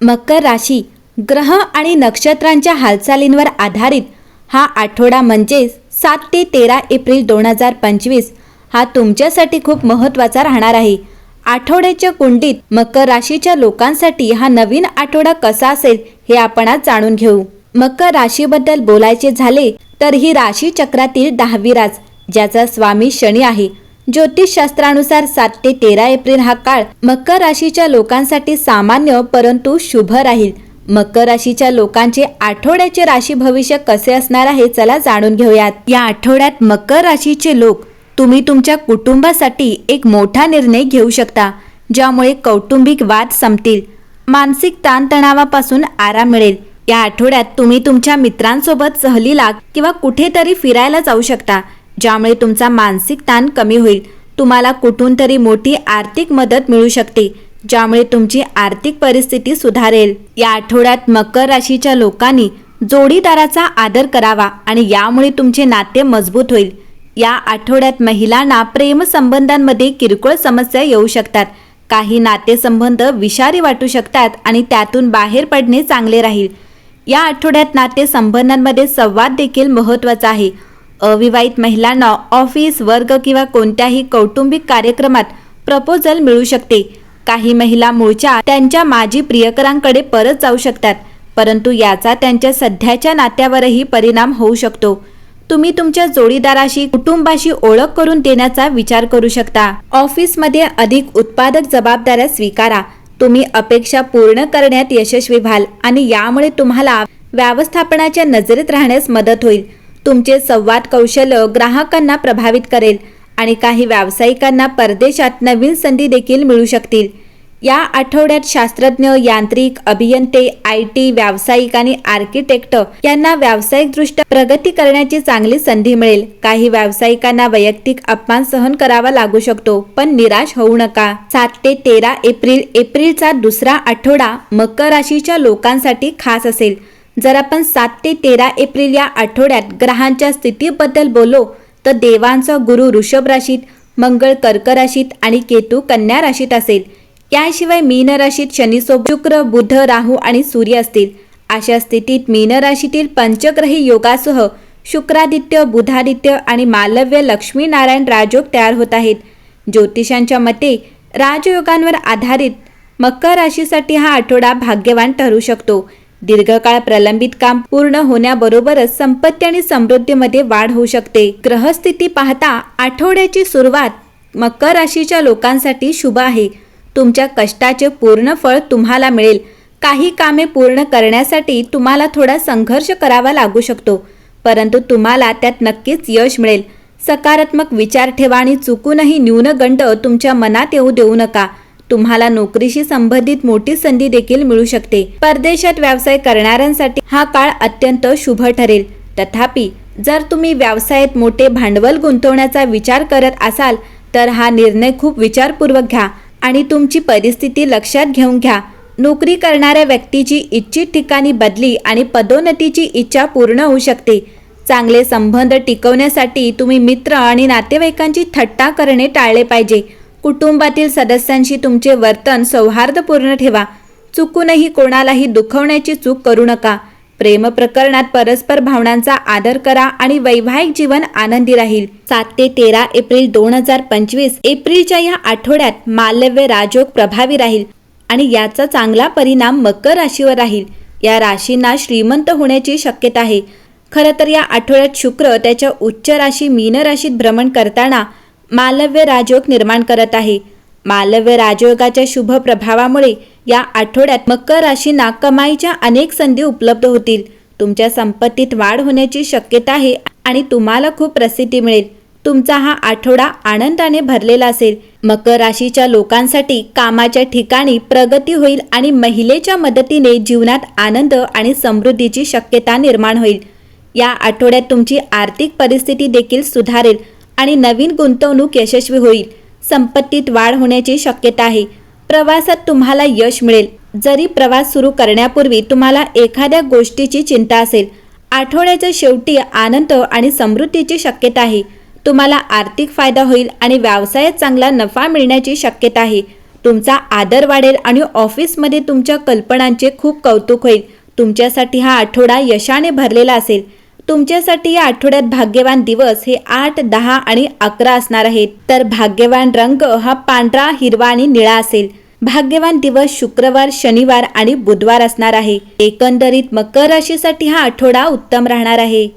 मकर राशी ग्रह आणि नक्षत्रांच्या हालचालींवर आधारित हा आठवडा म्हणजेच सात ते तेरा एप्रिल दोन हजार पंचवीस हा तुमच्यासाठी खूप महत्त्वाचा राहणार आहे. आठवड्याच्या कुंडीत मकर राशीच्या लोकांसाठी हा नवीन आठवडा कसा असेल हे आपण आज जाणून घेऊ. मकर राशीबद्दल बोलायचे झाले तर ही राशी चक्रातील दहावी राज ज्याचा स्वामी शनी आहे. ज्योतिषशास्त्रानुसार सात ते तेरा एप्रिल हा काळ मकर राशीच्या लोकांसाठी सामान्य परंतु शुभ राहील. मकर राशीच्या लोकांचे आठवड्याचे राशी भविष्य कसे असणार आहे चला जाणून घेऊयात. या आठवड्यात मकर राशीचे लोक तुम्ही तुमच्या कुटुंबासाठी एक मोठा निर्णय घेऊ शकता ज्यामुळे कौटुंबिक वाद संपतील. मानसिक ताणतणावापासून आराम मिळेल. या आठवड्यात तुम्ही तुमच्या मित्रांसोबत सहलीला किंवा कुठेतरी फिरायला जाऊ शकता. ज्यामुळे तुमचा मानसिक ताण कमी होईल. तुम्हाला कुठून तरी मोठी आर्थिक मदत मिळू शकते ज्यामुळे तुमची आर्थिक परिस्थिती सुधारेल. या आठवड्यात मकर राशीच्या लोकांनी जोडीदाराचा आदर करावा आणि यामुळे तुमचे नाते मजबूत होईल. या आठवड्यात महिलांना प्रेमसंबंधांमध्ये किरकोळ समस्या येऊ शकतात. काही नातेसंबंध विषारी वाटू शकतात आणि त्यातून बाहेर पडणे चांगले राहील. या आठवड्यात नातेसंबंधांमध्ये संवाद देखील महत्त्वाचा आहे. अविवाहित महिलांना ऑफिस वर्ग किंवा कोणत्याही कौटुंबिक कार्यक्रमात प्रपोजल मिळू शकते. काही महिला मूळच्या त्यांच्या माजी प्रियकरांकडे परत जाऊ शकतात परंतु याचा त्यांच्या सध्याच्या नात्यावरही परिणाम होऊ शकतो. तुम्ही तुमच्या जोडीदाराशी कुटुंबाशी ओळख करून देण्याचा विचार करू शकता. ऑफिसमध्ये अधिक उत्पादक जबाबदाऱ्या स्वीकारा. तुम्ही अपेक्षा पूर्ण करण्यात यशस्वी व्हाल आणि यामुळे तुम्हाला व्यवस्थापनाच्या नजरेत राहण्यास मदत होईल. तुमचे संवाद कौशल्य ग्राहकांना प्रभावित करेल आणि काही व्यावसायिकांना परदेशात नवीन संधी देखील मिळू शकतील. या आठवड्यात शास्त्रज्ञ यांत्रिक अभियंते आय टी व्यावसायिक आणि आर्किटेक्ट यांना व्यावसायिकदृष्ट्या प्रगती करण्याची चांगली संधी मिळेल. काही व्यावसायिकांना वैयक्तिक अपमान सहन करावा लागू शकतो पण निराश होऊ नका. सात ते तेरा एप्रिल एप्रिलचा दुसरा आठवडा मकर राशीच्या लोकांसाठी खास असेल. जर आपण सात ते तेरा एप्रिल या आठवड्यात ग्रहांच्या स्थितीबद्दल बोललो तर देवांचा गुरु वृषभ राशीत मंगळ कर्क राशीत आणि केतू कन्या राशीत असेल. याशिवाय मीन राशीत शनीसोबत शुक्र बुध राहू आणि सूर्य असतील. अशा स्थितीत मीन राशीतील पंचग्रही योगासह शुक्रादित्य बुधादित्य आणि मालव्य लक्ष्मीनारायण राजयोग तयार होत आहेत. ज्योतिषांच्या मते राजयोगांवर आधारित मकर राशीसाठी हा आठवडा भाग्यवान ठरू शकतो. दीर्घकाळ प्रलंबित काम पूर्ण होण्याबरोबरच संपत्ती आणि समृद्धीमध्ये वाढ होऊ शकते. ग्रहस्थिती पाहता आठवड्याची सुरुवात मकर राशीच्या लोकांसाठी शुभ आहे. तुमच्या कष्टाचे पूर्ण फळ तुम्हाला मिळेल. काही कामे पूर्ण करण्यासाठी तुम्हाला थोडा संघर्ष करावा लागू शकतो परंतु तुम्हाला त्यात नक्कीच यश मिळेल. सकारात्मक विचार ठेवा आणि चुकूनही न्यूनगंड तुमच्या मनात येऊ देऊ नका. तुम्हाला नोकरीशी संबंधित मोठी संधी देखील मिळू शकते. परदेशात व्यवसाय करणाऱ्यांसाठी हा काळ अत्यंत शुभ ठरेल. तथापि जर तुम्ही व्यवसायात मोठे भांडवल गुंतवण्याचा विचार करत असाल तर हा निर्णय खूप विचारपूर्वक घ्या आणि तुमची परिस्थिती लक्षात घेऊन घ्या. नोकरी करणाऱ्या व्यक्तीची इच्छित ठिकाणी बदली आणि पदोन्नतीची इच्छा पूर्ण होऊ शकते. चांगले संबंध टिकवण्यासाठी तुम्ही मित्र आणि नातेवाईकांची थट्टा करणे टाळले पाहिजे. कुटुंबातील सदस्यांशी तुमचे वर्तन सौहार्दपूर्ण ठेवा. चुकूनही कोणालाही दुखवण्याची चूक करू नका. प्रेम प्रकरणात परस्पर भावनांचा आदर करा आणि वैवाहिक जीवन आनंदी राहील. सात ते तेरा एप्रिल दोन हजार पंचवीस एप्रिलच्या या आठवड्यात मालव्य राजयोग प्रभावी राहील आणि याचा चांगला परिणाम मकर राशीवर राहील. या राशींना श्रीमंत होण्याची शक्यता आहे. खरं तर या आठवड्यात शुक्र त्याच्या उच्च राशी मीन राशीत भ्रमण करताना मालव्य राजयोग निर्माण करत आहे. मालव्य राजयोगाच्या शुभ प्रभावामुळे या आठवड्यात मकर राशींना कमाईच्या अनेक संधी उपलब्ध होतील. तुमच्या संपत्तीत वाढ होण्याची शक्यता आहे आणि तुम्हाला खूप प्रसिद्धी मिळेल. तुमचा हा आठवडा आनंदाने भरलेला असेल. मकर राशीच्या लोकांसाठी कामाच्या ठिकाणी प्रगती होईल आणि महिलेच्या मदतीने जीवनात आनंद आणि समृद्धीची शक्यता निर्माण होईल. या आठवड्यात तुमची आर्थिक परिस्थिती देखील सुधारेल. आणि नवीन गुंतवणूक यशस्वी होईल. संपत्तीत वाढ होण्याची शक्यता आहे. प्रवासात तुम्हाला यश मिळेल. जरी प्रवास सुरू करण्यापूर्वी तुम्हाला एखाद्या गोष्टीची चिंता असेल आठवड्याच्या शेवटी आनंद आणि समृद्धीची शक्यता आहे. तुम्हाला आर्थिक फायदा होईल आणि व्यवसायात चांगला नफा मिळण्याची शक्यता आहे. तुमचा आदर वाढेल आणि ऑफिसमध्ये तुमच्या कल्पनांचे खूप कौतुक होईल. तुमच्यासाठी हा आठवडा यशाने भरलेला असेल. तुमच्यासाठी या आठवड्यात भाग्यवान दिवस हे आठ दहा आणि अकरा असणार आहेत. तर भाग्यवान रंग हा पांढरा हिरवा आणि निळा असेल. भाग्यवान दिवस शुक्रवार शनिवार आणि बुधवार असणार आहे. एकंदरीत मकर राशीसाठी हा आठवडा उत्तम राहणार आहे.